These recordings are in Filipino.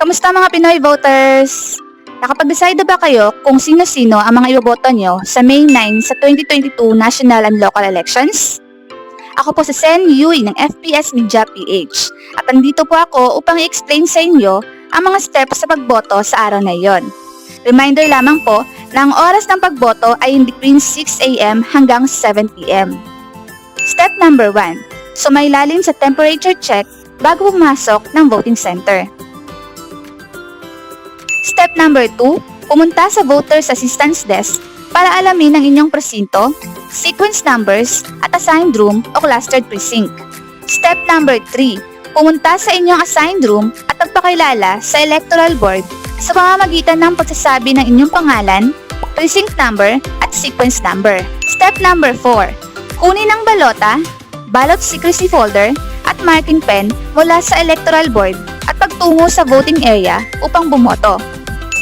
Kamusta mga Pinoy voters? Nakapag-decide na ba kayo kung sino-sino ang mga iboboto nyo sa May 9 sa 2022 national and local elections? Ako po si Sen Yui ng FPS Media PH at nandito po ako upang i-explain sa inyo ang mga steps sa pagboto sa araw na iyon. Reminder lamang po na ang oras ng pagboto ay in between 6 a.m. hanggang 7 p.m. Step number 1. Sumailalim sa temperature check bago pumasok ng voting center. Step number 2, pumunta sa Voters Assistance Desk para alamin ang inyong presinto, sequence numbers, at assigned room o clustered precinct. Step number 3, pumunta sa inyong assigned room at magpakilala sa Electoral Board sa pamamagitan ng pagsasabi ng inyong pangalan, precinct number, at sequence number. Step number 4, kunin ang balota, ballot secrecy folder, at marking pen mula sa Electoral Board at pagtungo sa voting area upang bumoto.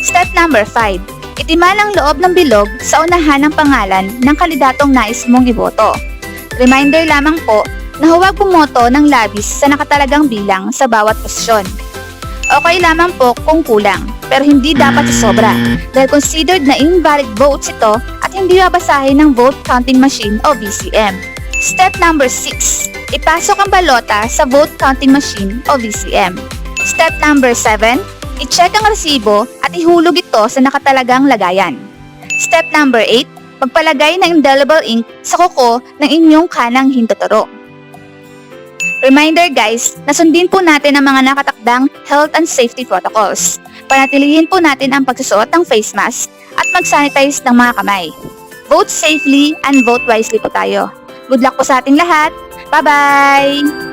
Step number 5. Itiman ang loob ng bilog sa unahan ng pangalan ng kandidatong nais mong iboto. Reminder lamang po na huwag bumoto ng labis sa nakatalagang bilang sa bawat posisyon. Okay lamang po kung kulang, pero hindi dapat sa sobra dahil considered na invalid votes ito at hindi babasahin ng vote counting machine o VCM. Step number 6. Ipasok ang balota sa vote counting machine o VCM. Step number 7. I-check ang resibo at ihulog ito sa nakatalagang lagayan. Step number 8. Magpalagay ng indelible ink sa kuko ng inyong kanang hintuturo. Reminder guys, nasundin po natin ang mga nakatakdang health and safety protocols. Panatilihin po natin ang pagsusuot ng face mask at mag-sanitize ng mga kamay. Vote safely and vote wisely po tayo. Good luck po sa ating lahat. Bye-bye!